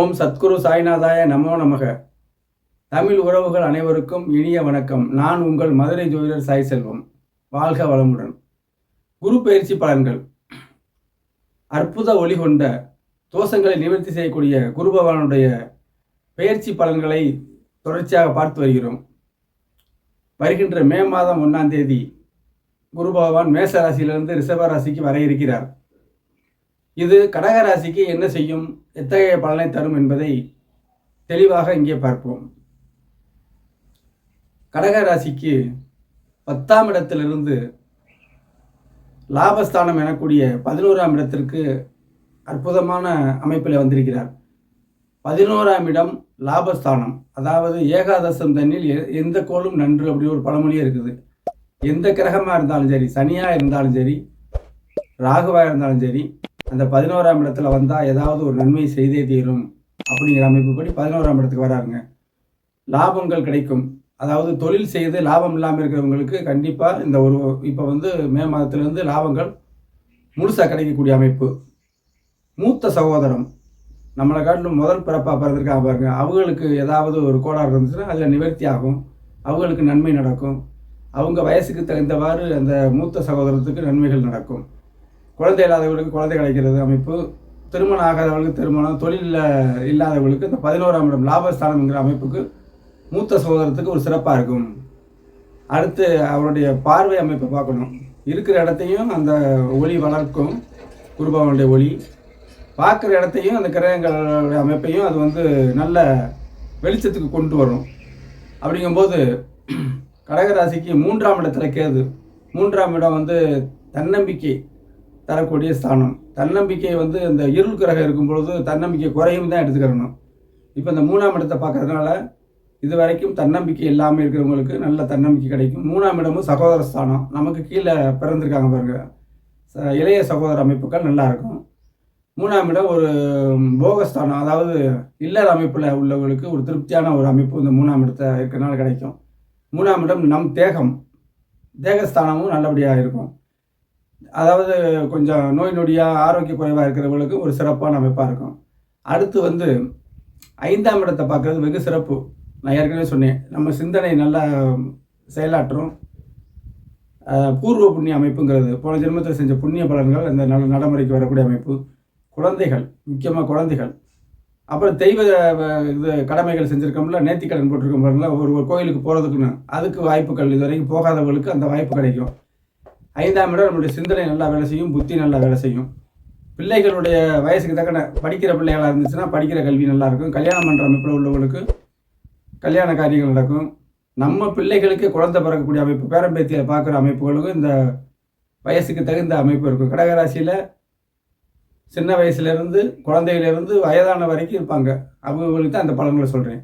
ஓம் சத்குரு சாய்நாதாய நமோ நமக. தமிழ் உறவுகள் அனைவருக்கும் இனிய வணக்கம். நான் உங்கள் மதுரை ஜோதிடர் சாய் செல்வம். வாழ்க வளமுடன். குரு பயிற்சி பலன்கள். அற்புத ஒளி கொண்ட தோஷங்களை நிவர்த்தி செய்யக்கூடிய குரு பகவானுடைய பயிற்சி பலன்களை தொடர்ச்சியாக பார்த்து வருகிறோம். வருகின்ற மே மாதம் ஒன்றாம் தேதி குரு பகவான் மேச ராசியிலிருந்து ரிஷப ராசிக்கு வர இருக்கிறார். இது கடகராசிக்கு என்ன செய்யும்? எத்தகைய பலனை தரும் என்பதை தெளிவாக இங்கே பார்ப்போம். கடகராசிக்கு பத்தாம் இடத்திலிருந்து லாபஸ்தானம் எனக்கூடிய பதினோராம் இடத்திற்கு அற்புதமான அமைப்பில் வந்திருக்கிறார். பதினோராம் இடம் லாபஸ்தானம். அதாவது ஏகாதசம் தண்ணில் எ- எந்த கோளும் நன்று அப்படி ஒரு பழமொழியே இருக்குது. எந்த கிரகமாக இருந்தாலும் சரி சனியாக இருந்தாலும் சரி ராகுவாக இருந்தாலும் சரி அந்த பதினோராம் இடத்துல வந்தால் ஏதாவது ஒரு நன்மை செய்தே தீரும் அப்படிங்கிற அமைப்புப்படி பதினோராம் இடத்துக்கு வராங்க லாபங்கள் கிடைக்கும். அதாவது தொழில் செய்து லாபம் இல்லாமல் இருக்கிறவங்களுக்கு கண்டிப்பாக இந்த ஒரு இப்போ வந்து மே மாதத்துலேருந்து லாபங்கள் முழுசாக கிடைக்கக்கூடிய அமைப்பு. மூத்த சகோதரம். நம்மளை காட்டிலும் முதல் பிறப்பாக பிறந்திருக்காங்க பாருங்க. அவங்களுக்கு ஏதாவது ஒரு கோளாறு இருந்துச்சுன்னா அதில் நிவர்த்தி ஆகும். அவங்களுக்கு நன்மை நடக்கும். அவங்க வயசுக்கு தகுந்தவாறு அந்த மூத்த சகோதரத்துக்கு நன்மைகள் நடக்கும். குழந்தை இல்லாதவர்களுக்கு குழந்தை கிடைக்கிறது அமைப்பு. திருமணம் ஆகாதவர்களுக்கு திருமணம். தொழிலில் இல்லாதவர்களுக்கு இந்த பதினோராம் இடம் லாபஸ்தானம்ங்கிற அமைப்புக்கு மூத்த சகோதரத்துக்கு ஒரு சிறப்பாக இருக்கும். அடுத்து அவருடைய பார்வை அமைப்பை பார்க்கணும். இருக்கிற இடத்தையும் அந்த ஒளி வளர்க்கும். குருபவனுடைய ஒளி. பார்க்குற இடத்தையும் அந்த கிரகங்களுடைய அமைப்பையும் அது வந்து நல்ல வெளிச்சத்துக்கு கொண்டு வரும். அப்படிங்கும்போது கடகராசிக்கு மூன்றாம் இடத்துல கேது. மூன்றாம் இடம் வந்து தன்னம்பிக்கை. தரக்கூடிய ஸ்தானம். தன்னம்பிக்கை வந்து இந்த இருள் கிரகம் இருக்கும் பொழுது தன்னம்பிக்கை குறையும் தான் எடுத்துக்கிறணும் இப்போ இந்த மூணாம் இடத்தை பார்க்கறதுனால இது வரைக்கும் தன்னம்பிக்கை இல்லாமல் இருக்கிறவங்களுக்கு நல்ல தன்னம்பிக்கை கிடைக்கும். மூணாம் இடமும் சகோதர ஸ்தானம். நமக்கு கீழே பிறந்திருக்காங்க பாருங்க. ச- இளைய சகோதர அமைப்புகள் நல்லா இருக்கும். மூணாம் இடம் ஒரு போகஸ்தானம் அதாவது இல்லற அமைப்பில் உள்ளவர்களுக்கு ஒரு திருப்தியான ஒரு அமைப்பு இந்த மூணாம் இடத்த இருக்கிறனால கிடைக்கும். மூணாம் இடம் நம் தேகம். தேகஸ்தானமும் நல்லபடியாக இருக்கும். அதாவது கொஞ்சம் நோய் நொடியாக ஆரோக்கிய குறைவாக இருக்கிறவங்களுக்கு ஒரு சிறப்பான அமைப்பாக இருக்கும். அடுத்து வந்து ஐந்தாம் இடத்தை பார்க்குறது வெகு சிறப்பு. நான் ஏற்கனவே சொன்னேன். நம்ம சிந்தனை நல்லா செயலாற்றும் பூர்வ புண்ணிய அமைப்புங்கிறது. போன ஜென்மத்தில் செஞ்ச புண்ணிய பலன்கள் இந்த நல்ல நடைமுறைக்கு வரக்கூடிய அமைப்பு. குழந்தைகள் முக்கியமாக குழந்தைகள். அப்புறம் தெய்வ இது கடமைகள் செஞ்சுருக்கோம்ல நேர்த்திக்கடன் போட்டிருக்கோம் பாருங்களா ஒரு ஒரு கோயிலுக்கு போகிறதுக்குன்னு அதுக்கு வாய்ப்புகள் இது வரைக்கும் போகாதவங்களுக்கு அந்த வாய்ப்பு கிடைக்கும். ஐந்தாம் இடம் நம்மளுடைய சிந்தனை நல்லா வேலை செய்யும் புத்தி நல்லா வேலை செய்யும். பிள்ளைகளுடைய வயசுக்கு தக்கன படிக்கிற பிள்ளைகளாக இருந்துச்சுன்னா படிக்கிற கல்வி நல்லா இருக்கும். கல்யாணம் பண்ணுற அமைப்பில் உள்ளவங்களுக்கு கல்யாண காரியங்கள் நடக்கும். நம்ம பிள்ளைகளுக்கு குழந்தை பிறக்கக்கூடிய அமைப்பு பேரம்பேத்தியில் பார்க்குற அமைப்புகளுக்கும் இந்த வயசுக்கு தகுந்த அமைப்பு இருக்கும். கடகராசியில் சின்ன வயசுலேருந்து குழந்தையிலேருந்து வயதான வரைக்கும் இருப்பாங்க. அவங்களுக்கு தான் அந்த பலன்களை சொல்கிறேன்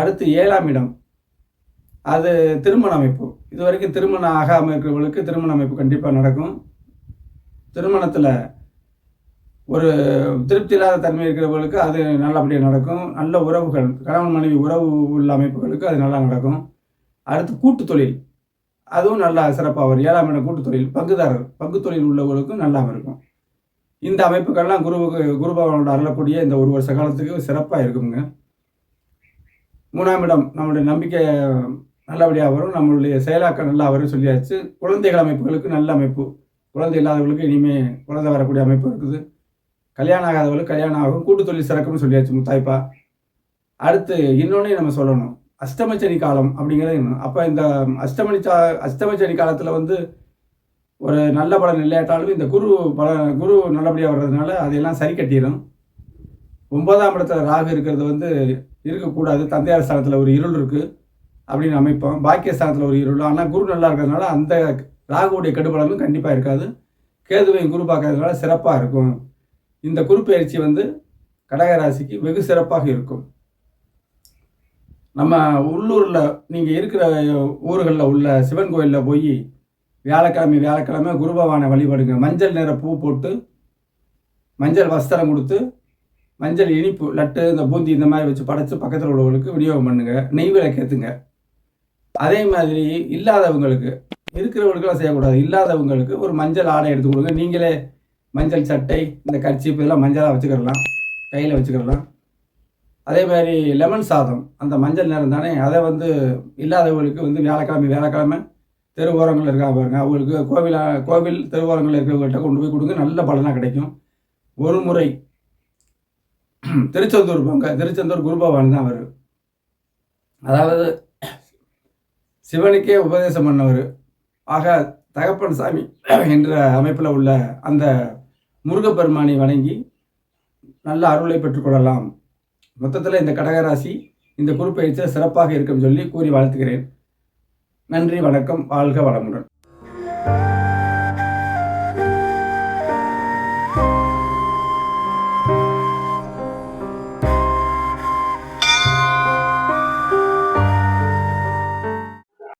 அடுத்து ஏழாம் இடம். அது திருமண அமைப்பு. இது வரைக்கும் திருமணம் ஆகாமல் இருக்கிறவங்களுக்கு திருமண அமைப்பு கண்டிப்பாக நடக்கும். திருமணத்தில் ஒரு திருப்தி இல்லாத தன்மை இருக்கிறவங்களுக்கு அது நல்லபடியாக நடக்கும். நல்ல உறவுகள் கணவன் மனைவி உறவு உள்ள அமைப்புகளுக்கு அது நல்லா நடக்கும். அடுத்து கூட்டு தொழில். அதுவும் நல்லா சிறப்பாக வரும். ஏழாம் இடம் கூட்டு தொழில். பங்குதாரர் பங்கு தொழில் உள்ளவர்களுக்கும் நல்லா இருக்கும். இந்த அமைப்புகள்லாம் குருவுக்கு குரு பகவானோட அருளக்கூடிய இந்த ஒரு வருஷ காலத்துக்கு சிறப்பாக இருக்குங்க. மூணாம் இடம் நம்மளுடைய நம்பிக்கை நல்லபடியாக வரும். நம்மளுடைய செயலாக்கம் நல்லா வரும் சொல்லியாச்சு. குழந்தைகள் அமைப்புகளுக்கு நல்ல அமைப்பு. குழந்தை இல்லாதவர்களுக்கு இனிமேல் குழந்தை வரக்கூடிய அமைப்பு இருக்குது. கல்யாணம் ஆகாதவர்களுக்கு கல்யாணம் ஆகும். கூட்டு தொழில் சிறக்கும்னு சொல்லியாச்சு முத்தாய்ப்பா. அடுத்து இன்னொன்னே நம்ம சொல்லணும். அஷ்டமச்சனி காலம் அப்படிங்கிறது அப்போ இந்த அஷ்டமணி சா அஷ்டமச்சனி காலத்தில் வந்து ஒரு நல்ல பலன் இல்லையாட்டாலும் இந்த குரு பல குரு நல்லபடியாக வர்றதுனால அதையெல்லாம் சரி கட்டிடும் ஒன்பதாம் இடத்துல ராகு இருக்கிறது வந்து இருக்கக்கூடாது. தந்தையார் ஸ்தானத்தில் ஒரு இருள் இருக்குது அப்படின்னு அமைப்போம். பாக்கியஸ்தானத்தில் ஒரு இருள். ஆனால் குரு நல்லா இருக்கிறதுனால அந்த ராகுவுடைய கெடுபலனும் கண்டிப்பாக இருக்காது. கேதுவையும் குரு பார்க்கறதுனால சிறப்பாக இருக்கும். இந்த குரு பயிற்சி வந்து கடகராசிக்கு வெகு சிறப்பாக இருக்கும். நம்ம உள்ளூரில் நீங்கள் இருக்கிற ஊர்களில் உள்ள சிவன் கோயிலில் போய் வியாழக்கிழமை வியாழக்கிழமை குரு பகவானை வழிபடுங்க. மஞ்சள் நிற பூ போட்டு மஞ்சள் வஸ்திரம் கொடுத்து மஞ்சள் இனிப்பு லட்டு இந்த பூந்தி இந்த மாதிரி வச்சு படைச்சு பக்கத்தில் உள்ளவங்களுக்கு விநியோகம் பண்ணுங்கள் நெய் விளக்கேற்றுங்க அதே மாதிரி இல்லாதவங்களுக்கு இருக்கிறவங்களுக்கெல்லாம் செய்யக்கூடாது. இல்லாதவங்களுக்கு ஒரு மஞ்சள் ஆடை எடுத்து கொடுங்க. நீங்களே மஞ்சள் சட்டை இந்த கர்ச்சிப்பு இதெல்லாம் மஞ்சளாக வச்சுக்கிடலாம் கையில் வச்சுக்கிடலாம் அதே மாதிரி லெமன் சாதம் அந்த மஞ்சள் நேரம் தானே? அதை வந்து இல்லாதவங்களுக்கு வந்து வியாழக்கிழமை வியாழக்கிழமை தெரு ஓரங்களில் இருக்கா பாருங்க. அவங்களுக்கு கோவில் கோவில் ஓரங்களில் இருக்கிறவங்கள்ட்ட கொண்டு போய் கொடுங்க. நல்ல பலனாக கிடைக்கும். ஒரு முறை திருச்செந்தூர் போங்க. திருச்செந்தூர் குருபவான் தான் அவர். அதாவது சிவனுக்கே உபதேசம் பண்ணவர். ஆக தகப்பன் சாமி என்ற அமைப்பில் உள்ள அந்த முருகப்பெருமானை வணங்கி நல்ல அருளை பெற்றுக்கொள்ளலாம் மொத்தத்தில் இந்த கடகராசி இந்த குறுப்பயிற்சியில் சிறப்பாக இருக்கும் சொல்லி கூறி வாழ்த்துகிறேன். நன்றி வணக்கம் வாழ்க வளமுடன்.